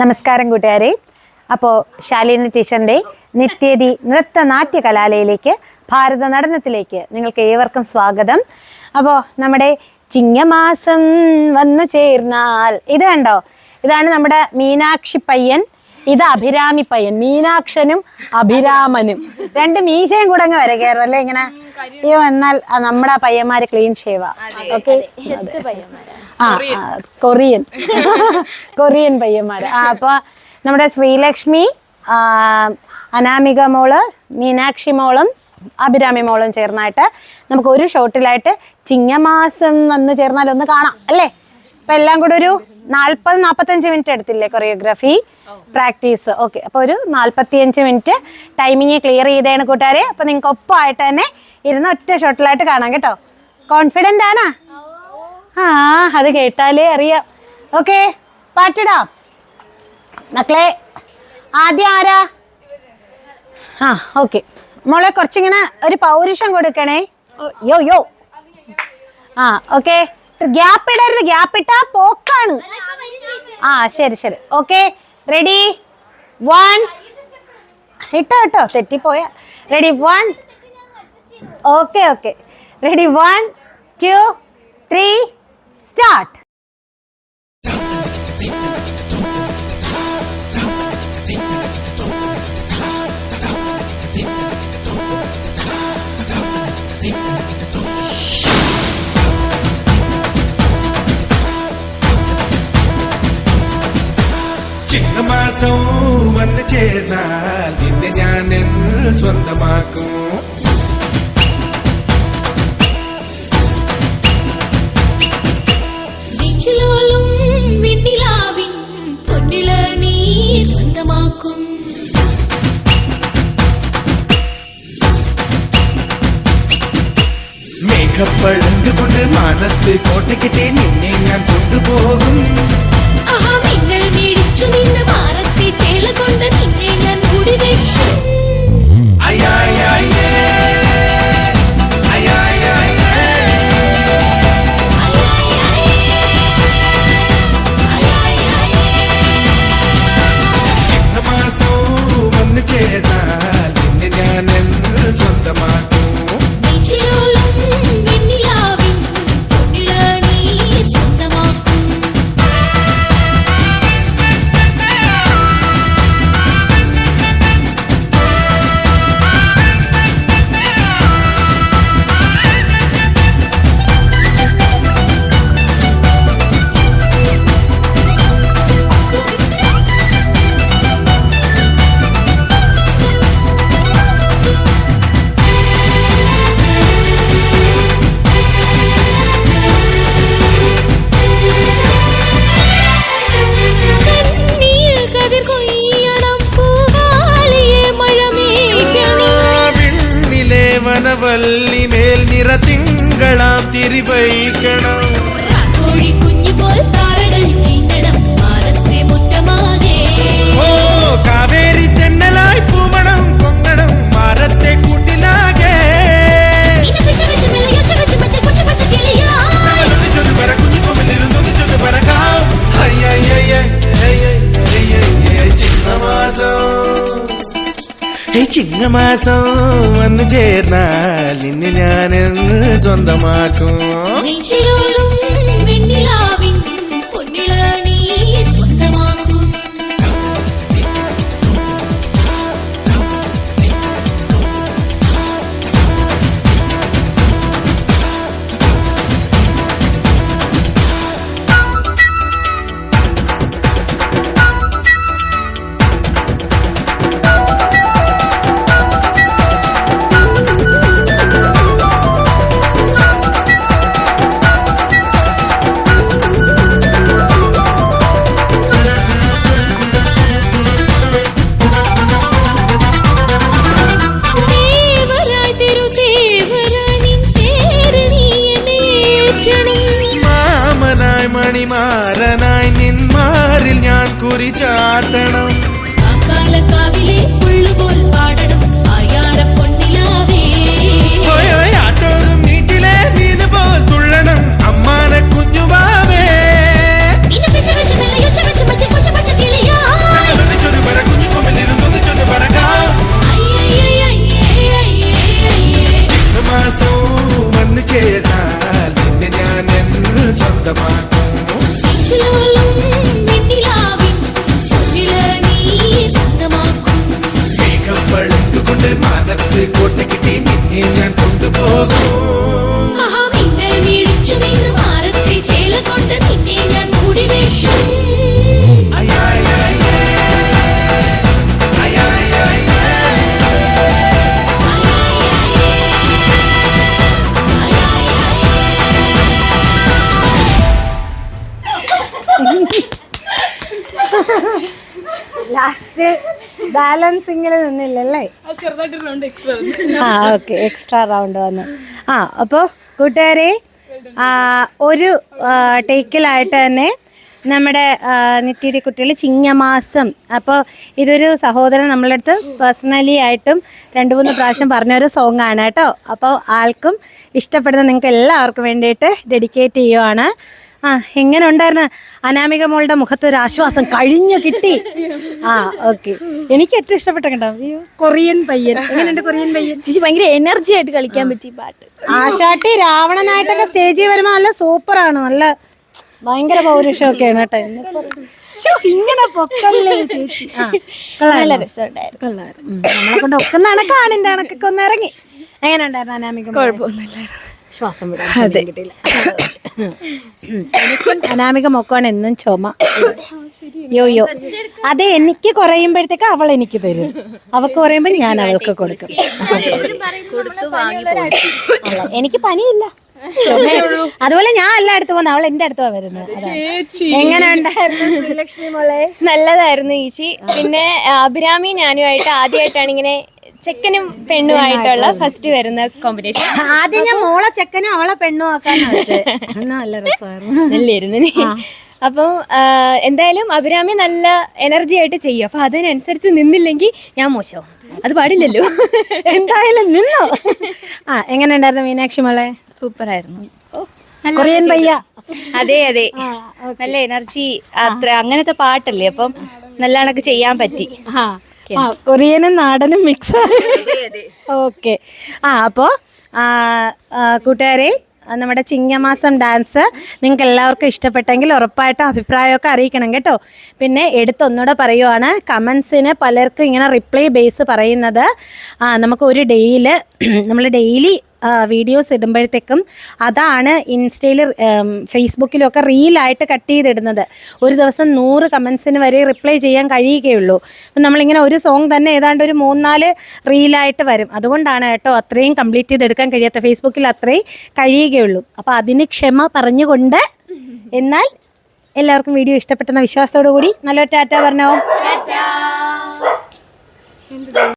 നമസ്കാരം കൂട്ടുകാരെ. അപ്പോൾ ശാലിനി ടീച്ചറിന്റെ നിത്യതി നൃത്ത നാട്യ കലാലയിലേക്ക് ഭാരത നടനത്തിലേക്ക് നിങ്ങൾക്ക് ഏവർക്കും സ്വാഗതം. അപ്പോൾ നമ്മുടെ ചിങ്ങമാസം വന്നു ചേർന്നാൽ ഇത് കണ്ടോ? ഇതാണ് നമ്മുടെ മീനാക്ഷി പയ്യൻ ഇത് അഭിരാമി പയ്യൻ. മീനാക്ഷനും അഭിരാമനും. രണ്ട് മീശയും കൂടെ അങ്ങ് വരകയറല്ലേ ഇങ്ങനെ? ഈ എന്നാൽ നമ്മുടെ ആ പയ്യന്മാര് ക്ലീൻ ഷേവ ഓക്കെ? ആ കൊറിയൻ. കൊറിയൻ. പയ്യന്മാര്. ആ അപ്പൊ നമ്മുടെ ശ്രീലക്ഷ്മി അനാമിക മോൾ മീനാക്ഷി മോളും അഭിരാമി മോളും ചേർന്നായിട്ട് നമുക്ക് ഒരു ഷോട്ടിലായിട്ട് ചിങ്ങമാസം വന്ന് ചേർന്നാൽ ഒന്ന് കാണാം അല്ലേ? അപ്പൊ എല്ലാം കൂടെ ഒരു നാൽപ്പത് നാൽപ്പത്തഞ്ച് മിനിറ്റ് എടുത്തില്ലേ കൊറിയോഗ്രാഫി പ്രാക്ടീസ്? ഓക്കെ അപ്പോൾ ഒരു നാൽപ്പത്തിയഞ്ച് മിനിറ്റ് ടൈമിങ് ക്ലിയർ ചെയ്തേണ് കൂട്ടുകാരെ. അപ്പൊ നിങ്ങൾക്ക് ഒപ്പമായിട്ട് തന്നെ ഇരുന്ന് ഒറ്റ ഷോട്ടിലായിട്ട് കാണാം കേട്ടോ. കോൺഫിഡന്റ് ആണോ? ആ അത് കേട്ടാലേ അറിയാം. ഓക്കെ പാട്ടിടാം. മക്കളെ ആദ്യം ആരാ? ആ ഓക്കെ മോളെ കുറച്ചിങ്ങനെ ഒരു പൗരുഷം കൊടുക്കണേ. യോ യോ ആ ഓക്കെ ഗ്യാപ്പ് ഇടരുത് ഗ്യാപ്പ് ഇട്ടാ പോക്കാണ്. ആ ശരി ശരി. ഓക്കെ റെഡി വൺ ഇട്ടോ ഇട്ടോ തെറ്റിപ്പോയ. Ready one okay okay ready one two three start ചിങ്ങമാസം വന്നു ചേർന്നാൽ നിന്നെ ഞാൻ എൻ സ്വന്തമാക്കും മേഘപ്പഴങ്ക് കൊണ്ട് മാനത്ത് കോട്ടയ്ക്കിട്ടേ നിന്നെ ഞാൻ കൊണ്ടുപോകും മിന്നൽ മേടിച്ചു നിന്ന് മാറത്തെ ചേല കൊണ്ട് നിന്നെ ഞാൻ അയ്യായ്യായ്യേ. നിറ തിങ്കളാം തിരിവൈക്കണം ഓ കാവേരി ഏ ചിങ്ങമാസം വന്നു ചേർന്നാൽ നിന്നെ ഞാൻ സ്വന്തമാക്കും. മണിമാരനായി നിന്മാരിൽ ഞാൻ കുറി ചാട്ടണം. പാടണം. ആയാര കൊണ്ടേ മാനത്ത് കോട്ടയ്ക്ക് ടീമിൽ ഞാൻ കൊണ്ടുപോകും ലാസ്റ്റ് ബാലൻസിങ്ങിൽ നിന്നില്ലല്ലേ? ആ ഓക്കെ എക്സ്ട്രാ റൗണ്ട് വന്നു. ആ അപ്പോൾ കൂട്ടുകാരെ ഒരു ടേക്കിലായിട്ട് തന്നെ നമ്മുടെ നിത്യരി കുട്ടികൾ ചിങ്ങമാസം. അപ്പോൾ ഇതൊരു സഹോദരൻ നമ്മളുടെ അടുത്ത് പേഴ്സണലി ആയിട്ടും രണ്ട് മൂന്ന് പ്രാവശ്യം പറഞ്ഞൊരു സോങ് ആണ് കേട്ടോ. അപ്പോൾ ആൾക്കും ഇഷ്ടപ്പെടുന്ന നിങ്ങൾക്ക് എല്ലാവർക്കും വേണ്ടിയിട്ട് ഡെഡിക്കേറ്റ് ചെയ്യുവാണ്. ആ എങ്ങനെ ഉണ്ടായിരുന്നു അനാമിക മോളുടെ മുഖത്ത് ഒരു ആശ്വാസം കഴിഞ്ഞു കിട്ടി. ആ ഓക്കെ എനിക്ക് ഏറ്റവും ഇഷ്ടപ്പെട്ട കണ്ടോ? കൊറിയൻ പയ്യൻ. എങ്ങനെയുണ്ട് കൊറിയൻ പയ്യൻ? ചേച്ചി ഭയങ്കര എനർജി ആയിട്ട് കളിക്കാൻ പറ്റി പാട്ട്. ആശാട്ടി രാവണനായിട്ടൊക്കെ സ്റ്റേജിൽ വരുമ്പോൾ നല്ല സൂപ്പറാണ് നല്ല ഭയങ്കര പൗരുഷമൊക്കെയാണ് കേട്ടോ. ഇങ്ങനെ പൊക്കല്ലേ ചേച്ചി? നല്ല രസമുണ്ടായിരുന്നു. നമ്മളെ കൊണ്ട് ഒക്കുന്ന കണക്കാണ് എന്റെ ഒന്ന് ഇറങ്ങി. എങ്ങനെ ഉണ്ടായിരുന്നു അനാമിക മോളെ? ശ്വാസം വിടാൻ സമയം കിട്ടിയില്ല. എനിക്കും അനാമിക മൊക്കമാണ് എന്നും ചുമ. യോ യോ. അതെ എനിക്ക് കുറയുമ്പോഴത്തേക്ക് അവൾ എനിക്ക് തരും. അവൾക്ക് കുറയുമ്പോൾ ഞാൻ അവൾക്ക് കൊടുക്കും. എനിക്ക് പനിയില്ല. അതുപോലെ ഞാൻ അല്ല അടുത്ത് പോന്ന അവൾ എന്റെ അടുത്താ വരുന്നത്. എങ്ങനെ ഉണ്ടായിരുന്നു ശ്രീലക്ഷ്മി മോളെ. നല്ലതായിരുന്നു ഈച്ചി. പിന്നെ അഭിരാമി ഞാനുമായിട്ട് ആദ്യമായിട്ടാണ് ഇങ്ങനെ ചെക്കനും പെണ്ണുമായിട്ടുള്ള ഫസ്റ്റ് വരുന്ന കോമ്പിനേഷൻ ആദ്യം ഞാൻ മോളെ ചെക്കനും അവളെ പെണ്ണും ആക്കാന്ന് വെച്ചത് നല്ല രസമായിരുന്നു. നല്ലായിരുന്നു അപ്പം എന്തായാലും അഭിരാമി നല്ല എനർജി ആയിട്ട് ചെയ്യും. അപ്പൊ അതിനനുസരിച്ച് നിന്നില്ലെങ്കിൽ ഞാൻ മോശം അത് പാടില്ലല്ലോ. എന്തായാലും നിന്നോ? ആ എങ്ങനെ ഉണ്ടായിരുന്നു മീനാക്ഷി മോളെ? സൂപ്പർ ആയിരുന്നു കൊറിയൻ പയ്യ. അതെ അതെ. നല്ല എനർജി അത്ര അങ്ങനത്തെ പാട്ടല്ലേ? അപ്പം നല്ലോണൊക്കെ ചെയ്യാൻ പറ്റി. ആ. ആ, കൊറിയനും നാടനും മിക്സ് ഓക്കെ. ആ അപ്പോൾ കൂട്ടുകാരെ നമ്മുടെ ചിങ്ങമാസം ഡാൻസ് നിങ്ങൾക്ക് എല്ലാവർക്കും ഇഷ്ടപ്പെട്ടെങ്കിൽ ഉറപ്പായിട്ടും അഭിപ്രായമൊക്കെ അറിയിക്കണം കേട്ടോ. പിന്നെ എടുത്തൊന്നുകൂടെ പറയുവാണ് കമൻസിന് പലർക്കും ഇങ്ങനെ റിപ്ലൈ ബേസ് പറയുന്നത്. നമുക്ക് ഒരു ഡേയിൽ നമ്മൾ ഡെയിലി വീഡിയോസ് ഇടുമ്പോഴത്തേക്കും അതാണ് ഇൻസ്റ്റയിൽ ഫേസ്ബുക്കിലൊക്കെ റീലായിട്ട് കട്ട് ചെയ്തിടുന്നത്. ഒരു ദിവസം നൂറ് കമൻസിന് വരെ റിപ്ലൈ ചെയ്യാൻ കഴിയുകയുള്ളൂ. അപ്പം നമ്മളിങ്ങനെ ഒരു സോങ് തന്നെ ഏതാണ്ട് ഒരു മൂന്നാൽ റീലായിട്ട് വരും. അതുകൊണ്ടാണ് കേട്ടോ അത്രയും കംപ്ലീറ്റ് ചെയ്തെടുക്കാൻ കഴിയാത്ത ഫേസ്ബുക്കിൽ അത്രയും കഴിയുകയുള്ളൂ. അപ്പോൾ അതിന് ക്ഷമ പറഞ്ഞുകൊണ്ട് എന്നാൽ എല്ലാവർക്കും വീഡിയോ ഇഷ്ടപ്പെട്ടെന്ന വിശ്വാസത്തോടു കൂടി നല്ലൊരു ടാറ്റ പറഞ്ഞോ.